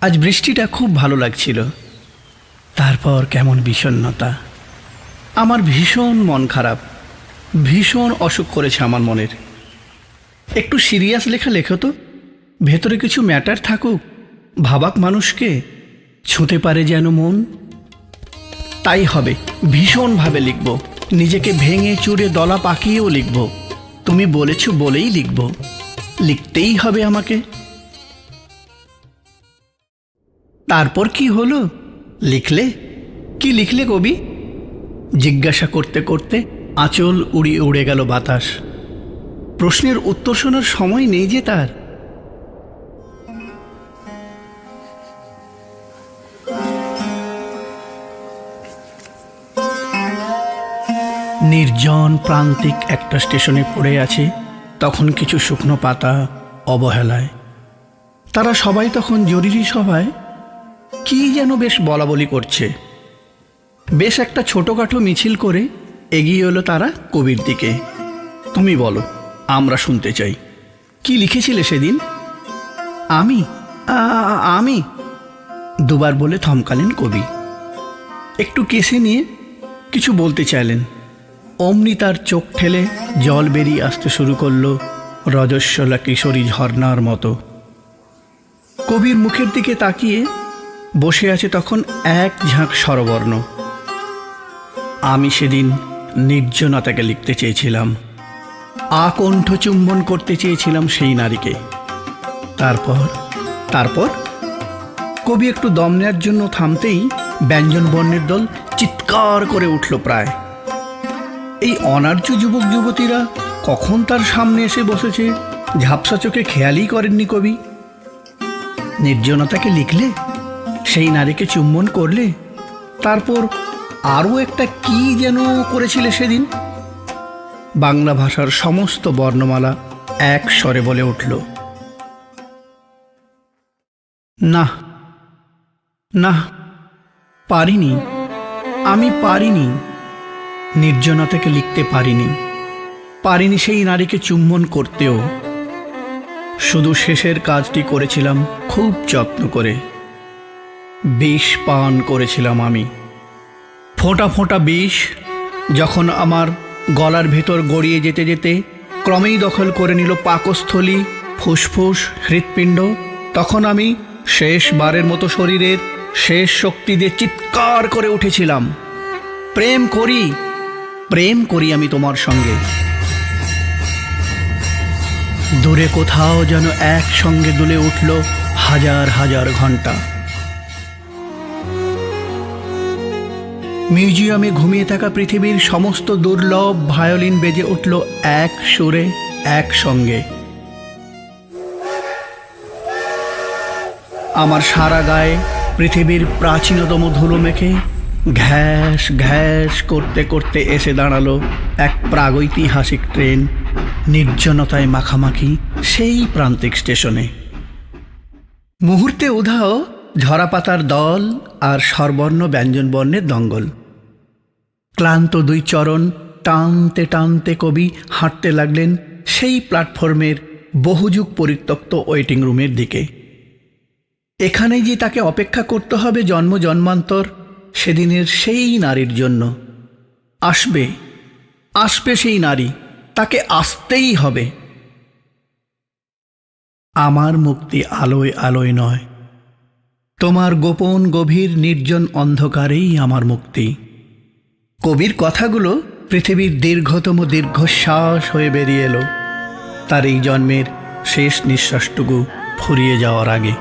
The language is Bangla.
আজ বৃষ্টিটা খুব ভালো লাগছিল। তারপর কেমন বিষণ্ণতা। আমার ভীষণ মন খারাপ। ভীষণ অসুখ করেছে আমার মনের। একটু সিরিয়াস লেখা লেখো তো। ভেতরে কিছু ম্যাটার থাকুক, ভাবাক মানুষকে, ছুঁতে পারে যেন মন। তাই হবে, ভীষণভাবে লিখব। নিজেকে ভেঙে চুরে দলা পাকিয়েও লিখব। তুমি বলেছ বলেই লিখব। লিখতেই হবে আমাকে। তারপর কি হলো? লিখলে? কি লিখলে কবি? জিজ্ঞাসা করতে করতে আঁচল উড়িয়ে উড়ে গেল বাতাস। প্রশ্নের উত্তর শোনার সময় নেই যে তার। নির্জন প্রান্তিক একটা স্টেশনে পড়ে আছে, তখন কিছু শুকনো পাতা অবহেলায়। তারা সবাই তখন জরুরি সভায় কি যেন বেশ বলা বলি করছে। বেশ একটা ছোটোখাটো মিছিল করে এগিয়ে এলো তারা কবির দিকে। তুমি বলো, আমরা শুনতে চাই। কি লিখেছিলে সেদিন? আমি? আমি? দুবার বলে থমকালেন কবি। একটু কেসে নিয়ে কিছু বলতে চাইলেন। অমনি তার চোখ ঠেলে জল বেরিয়ে আসতে শুরু করল রজস্বলা কিশোরী ঝর্ণার মতো। কবির মুখের দিকে তাকিয়ে বসে আছে তখন এক ঝাঁক স্বরবর্ণ। আমি সেদিন নির্জনতাকে লিখতে চেয়েছিলাম। আকণ্ঠ চুম্বন করতে চেয়েছিলাম সেই নারীকে। তারপর তারপর? কবি একটু দম নেওয়ার জন্য থামতেই ব্যঞ্জন বর্ণের দল চিৎকার করে উঠল প্রায়। এই অনার্য যুবক যুবতীরা কখন তার সামনে এসে বসেছে, ঝাপসা চোখে খেয়ালই করেননি কবি। নির্জনতাকে লিখলে সেই নারীকে চুম্বন করলে তারপর আরও একটা কি যেন করেছিলে সেদিন? বাংলা ভাষার সমস্ত বর্ণমালা এক স্বরে বলে উঠল, না না, পারিনি, আমি পারিনি, নির্জনা নির্জনতাকে লিখতে পারিনি পারিনি সেই নারীকে চুম্বন করতেও। শুধু শেষের কাজটি করেছিলাম খুব যত্ন করে। বিষ পান করেছিলাম আমি। ফোঁটা ফোঁটা বিষ যখন আমার গলার ভেতর গড়িয়ে যেতে যেতে ক্রমেই দখল করে নিল পাকস্থলী, ফুসফুস, হৃৎপিণ্ড, তখন আমি শেষবারের মতো শরীরের শেষ শক্তি দিয়ে চিৎকার করে উঠেছিলাম। প্রেম করি প্রেম করি আমি তোমার সঙ্গে। দূরে কোথাও যেন একসঙ্গে দুলে উঠল হাজার হাজার ঘণ্টা মিউজিয়ামে ঘুমিয়ে থাকা পৃথিবীর সমস্ত দুর্লভ ভায়োলিন বেজে উঠল এক সুরে একসঙ্গে আমার সারা গায়ে পৃথিবীর প্রাচীনতম ধুলো মেখে ঘ্যাস ঘ্যাস করতে করতে এসে দাঁড়াল এক প্রাগৈতিহাসিক ট্রেন নির্জনতায় মাখামাখি সেই প্রান্তিক স্টেশনে। মুহূর্তে উধাও ঝরাপাতার দল আর স্বরবর্ণ ব্যঞ্জনবর্ণের দঙ্গল। ক্লান্ত দুই চরণ টানতে টানতে কবি হাঁটতে লাগলেন সেই প্ল্যাটফর্মের বহুযুগ পরিত্যক্ত ওয়েটিং রুমের দিকে। এখানেই যে তাকে অপেক্ষা করতে হবে জন্ম জন্মান্তর, সেদিনের সেই নারীর জন্য। আসবে আসবে সেই নারী, তাকে আসতেই হবে। আমার মুক্তি আলোয় আলোয় নয়। তোমার গোপন গভীর নির্জন অন্ধকারেই আমার মুক্তি। কবির কথাগুলো পৃথিবীর দীর্ঘতম দীর্ঘশ্বাস হয়ে বেরিয়ে এলো। তার এই জন্মের শেষ নিঃশ্বাসটুকু ফুরিয়ে যাওয়ার আগে।